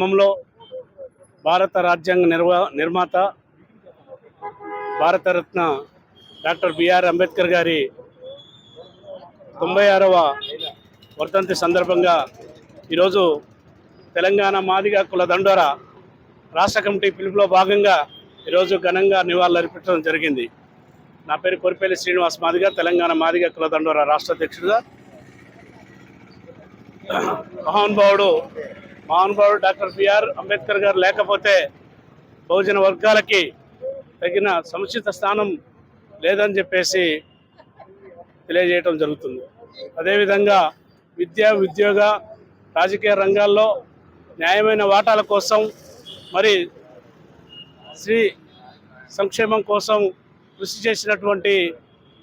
క్రమంలో భారత రాజ్యాంగ నిర్వా నిర్మాత భారతరత్న డాక్టర్ బిఆర్ అంబేద్కర్ గారి తొంభై ఆరవ వర్ధంతి సందర్భంగా ఈరోజు తెలంగాణ మాదిగ కుల దండోర రాష్ట్ర కమిటీ పిలుపులో భాగంగా ఈరోజు ఘనంగా నివాళులర్పించడం జరిగింది. నా పేరు కొరిపల్లి శ్రీనివాస్ మాదిగ తెలంగాణ మాదిగ కుల దండోర రాష్ట్ర అధ్యక్షుడుగా. మహానుభావుడు మహానుభావుడు డాక్టర్ బిఆర్ అంబేద్కర్ గారు లేకపోతే బహుజన వర్గాలకి తగిన సముచిత స్థానం లేదని చెప్పేసి తెలియజేయటం జరుగుతుంది. అదేవిధంగా విద్య ఉద్యోగ రాజకీయ రంగాల్లో న్యాయమైన వాటాల కోసం మరి శ్రీ సంక్షేమం కోసం కృషి చేసినటువంటి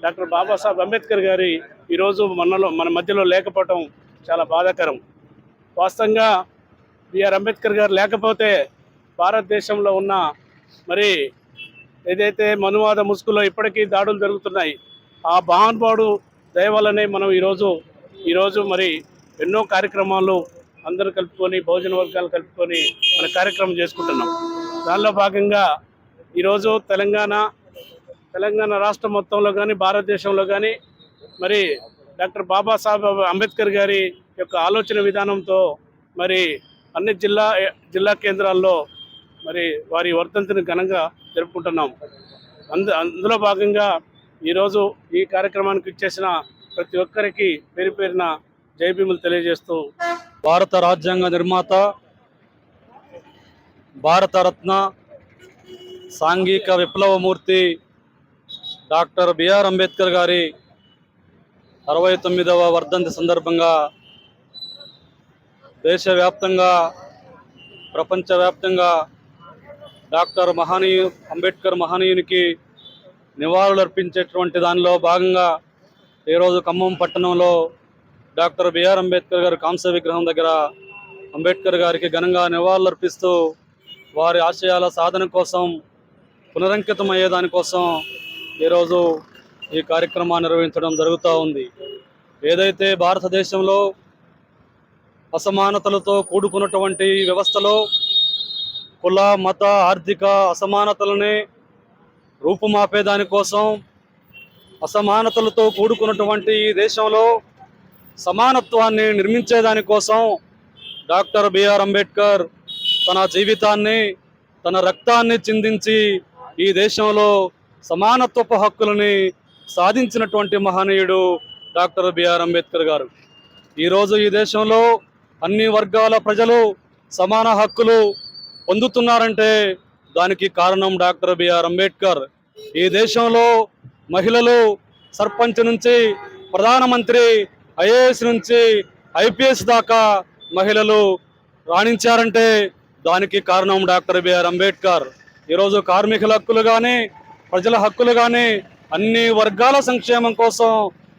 డాక్టర్ బాబాసాహెబ్ అంబేద్కర్ గారి ఈరోజు మనలో మన మధ్యలో లేకపోవటం చాలా బాధాకరం. వాస్తవంగా బిఆర్ అంబేద్కర్ గారు లేకపోతే భారతదేశంలో ఉన్న మరి ఏదైతే మనువాద ముసుగులో ఇప్పటికీ దాడులు జరుగుతున్నాయి ఆ మహానుభావుడు దయ వల్లనే మనం ఈరోజు ఈరోజు మరి ఎన్నో కార్యక్రమాలు అందరూ కలుపుకొని భోజన వర్గాలు కలుపుకొని మన కార్యక్రమం చేసుకుంటున్నాం. దానిలో భాగంగా ఈరోజు తెలంగాణ తెలంగాణ రాష్ట్రం మొత్తంలో కానీ భారతదేశంలో కానీ మరి డాక్టర్ బాబాసాహెబ్ అంబేద్కర్ గారి యొక్క ఆలోచన విధానంతో మరి అన్ని జిల్లా జిల్లా కేంద్రాల్లో మరి వారి వర్ధంతిని ఘనంగా జరుపుకుంటున్నాం. అందు అందులో భాగంగా ఈరోజు ఈ కార్యక్రమానికి ఇచ్చేసిన ప్రతి ఒక్కరికి పేరు పేరిన జైభీములు తెలియజేస్తూ భారత రాజ్యాంగ నిర్మాత భారతరత్న సాంఘిక విప్లవమూర్తి డాక్టర్ బిఆర్ అంబేద్కర్ గారి అరవై తొమ్మిదవ వర్ధంతి సందర్భంగా దేశవ్యాప్తంగా ప్రపంచవ్యాప్తంగా డాక్టర్ మహానీయు అంబేద్కర్ మహనీయునికి నివాళులు అర్పించేటువంటి దానిలో భాగంగా ఈరోజు ఖమ్మం పట్టణంలో డాక్టర్ బిఆర్ అంబేద్కర్ గారి కాంస్య విగ్రహం దగ్గర అంబేద్కర్ గారికి ఘనంగా నివాళులు అర్పిస్తూ వారి ఆశయాల సాధన కోసం పునరంకితం అయ్యే ఈరోజు ఈ కార్యక్రమాన్ని నిర్వహించడం జరుగుతూ ఉంది. ఏదైతే భారతదేశంలో అసమానతలతో కూడుకున్నటువంటి వ్యవస్థలో కుల మత ఆర్థిక అసమానతలని రూపుమాపే దానికోసం అసమానతలతో కూడుకున్నటువంటి ఈ దేశంలో సమానత్వాన్ని నిర్మించేదానికోసం డాక్టర్ బిఆర్ అంబేద్కర్ తన జీవితాన్ని తన రక్తాన్ని చిందించి ఈ దేశంలో సమానత్వపు హక్కులని సాధించినటువంటి మహనీయుడు డాక్టర్ బిఆర్ అంబేద్కర్ గారు. ఈరోజు ఈ దేశంలో అన్ని వర్గాల ప్రజలు సమాన హక్కులు పొందుతున్నారంటే దానికి కారణం డాక్టర్ బిఆర్ అంబేద్కర్. ఈ దేశంలో మహిళలు సర్పంచ్ నుంచి ప్రధానమంత్రి ఐఏఎస్ నుంచి ఐపీఎస్ దాకా మహిళలు రాణించారంటే దానికి కారణం డాక్టర్ బిఆర్ అంబేద్కర్. ఈరోజు కార్మికుల హక్కులు కానీ ప్రజల హక్కులు కానీ అన్ని వర్గాల సంక్షేమం కోసం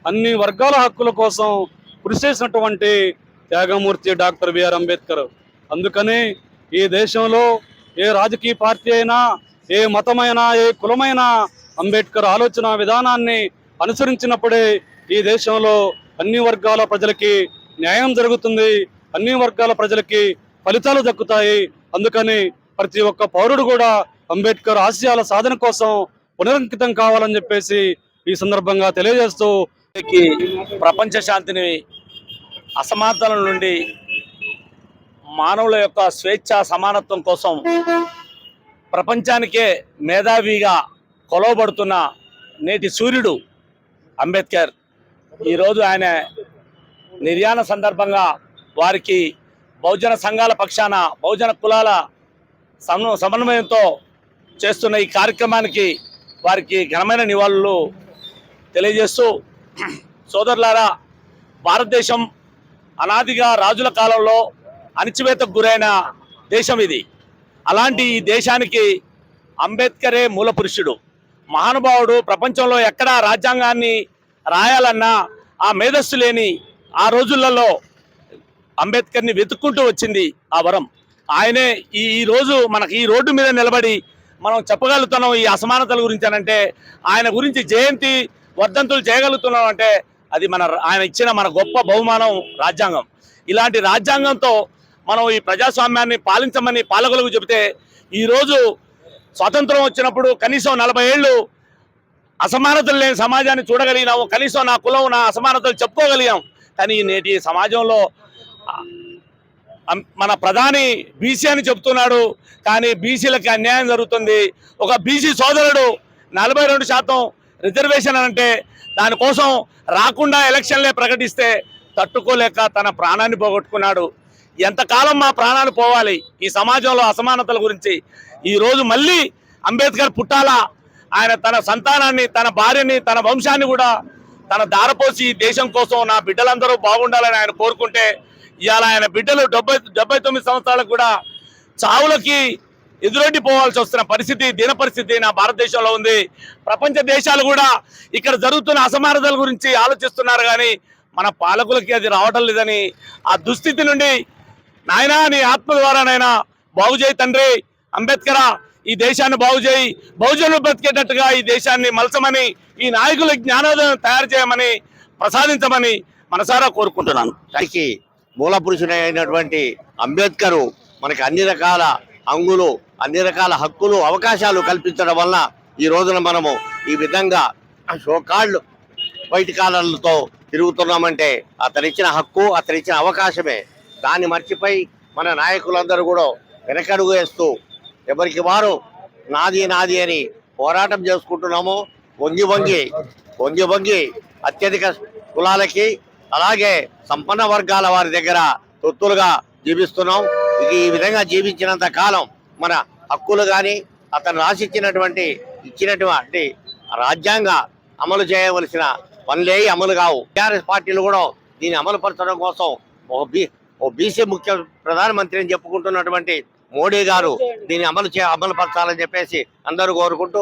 అన్ని వర్గాల హక్కుల కోసం కృషి చేసినటువంటి త్యాగమూర్తి డాక్టర్ బిఆర్ అంబేద్కర్. అందుకని ఈ దేశంలో ఏ రాజకీయ పార్టీ అయినా ఏ మతమైనా ఏ కులమైనా అంబేద్కర్ ఆలోచన విధానాన్ని అనుసరించినప్పుడే ఈ దేశంలో అన్ని వర్గాల ప్రజలకి న్యాయం జరుగుతుంది అన్ని వర్గాల ప్రజలకి ఫలితాలు దక్కుతాయి. అందుకని ప్రతి ఒక్క పౌరుడు కూడా అంబేద్కర్ ఆశయాల సాధన కోసం పునరంకితం కావాలని చెప్పేసి ఈ సందర్భంగా తెలియజేస్తూ ప్రపంచ శాంతిని అసమానతల నుండి మానవుల యొక్క స్వేచ్ఛ సమానత్వం కోసం ప్రపంచానికే మేధావిగా కొలవబడుతున్న నేటి సూర్యుడు అంబేద్కర్. ఈరోజు ఆయన నిర్యాణ సందర్భంగా వారికి బహుజన సంఘాల పక్షాన బహుజన కులాల సమ సమన్వయంతో చేస్తున్న ఈ కార్యక్రమానికి వారికి ఘనమైన నివాళులు తెలియజేస్తూ సోదరులారా భారతదేశం అనాదిగా రాజుల కాలంలో అణిచివేతకు గురైన దేశం ఇది. అలాంటి ఈ దేశానికి అంబేద్కరే మూల పురుషుడు. మహానుభావుడు ప్రపంచంలో ఎక్కడ రాజ్యాంగాన్ని రాయాలన్నా ఆ మేధస్సు లేని ఆ రోజులలో అంబేద్కర్ని వెతుక్కుంటూ వచ్చింది ఆ వరం. ఆయనే ఈ ఈ రోజు మనకి ఈ రోడ్డు మీద నిలబడి మనం చెప్పగలుగుతున్నాం ఈ అసమానతల గురించి అనంటే ఆయన గురించి జయంతి వర్ధంతులు చేయగలుగుతున్నాం అంటే అది మన ఆయన ఇచ్చిన మన గొప్ప బహుమానం రాజ్యాంగం. ఇలాంటి రాజ్యాంగంతో మనం ఈ ప్రజాస్వామ్యాన్ని పాలించమని పాలకులకు చెబితే ఈరోజు స్వాతంత్రం వచ్చినప్పుడు కనీసం నలభై ఏళ్ళు అసమానతలు లేని సమాజాన్ని చూడగలిగినాము. కనీసం నా కులం నా అసమానతలు చెప్పుకోగలిగాం. కానీ నేటి సమాజంలో మన ప్రధాని బీసీ అని చెప్తున్నాడు. కానీ బీసీలకి అన్యాయం జరుగుతుంది. ఒక బీసీ సోదరుడు నలభై రెండు శాతం రిజర్వేషన్ అని అంటే దానికోసం రాకుండా ఎలక్షన్లే ప్రకటిస్తే తట్టుకోలేక తన ప్రాణాన్ని పోగొట్టుకున్నాడు. ఎంతకాలం మా ప్రాణాలు పోవాలి? ఈ సమాజంలో అసమానతల గురించి. ఈరోజు మళ్ళీ అంబేద్కర్ పుట్టాలా? ఆయన తన సంతానాన్ని తన భార్యని తన వంశాన్ని కూడా తన దారపోసి దేశం కోసం నా బిడ్డలందరూ బాగుండాలని ఆయన కోరుకుంటే ఇవాళ ఆయన బిడ్డలు డెబ్బై డెబ్బై తొమ్మిది సంవత్సరాలకు కూడా చావులకి ఎదురొడ్డి పోవాల్సి వస్తున్న పరిస్థితి దీన పరిస్థితి నా భారతదేశంలో ఉంది. ప్రపంచ దేశాలు కూడా ఇక్కడ జరుగుతున్న అసమానతల గురించి ఆలోచిస్తున్నారు కానీ మన పాలకులకి అది రావటం లేదని ఆ దుస్థితి నుండి నాయనా నీ ఆత్మ ద్వారా బాగు చేయి తండ్రి. అంబేద్కరా ఈ దేశాన్ని బాగు చేయి. బహుజనులు బ్రతికేటట్టుగా ఈ దేశాన్ని మలచమని ఈ నాయకుల జ్ఞానోదయం తయారు చేయమని ప్రసాదించమని మనసారా కోరుకుంటున్నాను. దానికి మూల పురుషుడైనటువంటి అంబేద్కర్ మనకి అన్ని రకాల అంగులు అన్ని రకాల హక్కులు అవకాశాలు కల్పించడం వలన ఈ రోజున మనము ఈ విధంగా షోకాళ్ళు వైట్ కాలర్లతో తిరుగుతున్నామంటే అతనిచ్చిన హక్కు అతనిచ్చిన అవకాశమే. దాన్ని మర్చిపోయి మన నాయకులందరూ కూడా వెనకడుగు వేస్తూ ఎవరికి వారు నాది నాది అని పోరాటం చేసుకుంటున్నాము వంగి వంగి వంగి వంగి అత్యధిక కులాలకి అలాగే సంపన్న వర్గాల వారి దగ్గర తొత్తులుగా జీవిస్తున్నాం. ఈ విధంగా జీవించినంత కాలం మన హక్కులు కానీ అతను రాసిచ్చినటువంటి ఇచ్చినటువంటి రాజ్యాంగ అమలు చేయవలసిన పనులే అమలు కావు. టీఆర్ఎస్ పార్టీలు కూడా దీన్ని అమలు పరచడం కోసం ఒక బీ ఓ బీసీ ముఖ్య ప్రధానమంత్రి అని చెప్పుకుంటున్నటువంటి మోడీ గారు దీన్ని అమలు చే అమలు పరచాలని చెప్పేసి అందరూ కోరుకుంటూ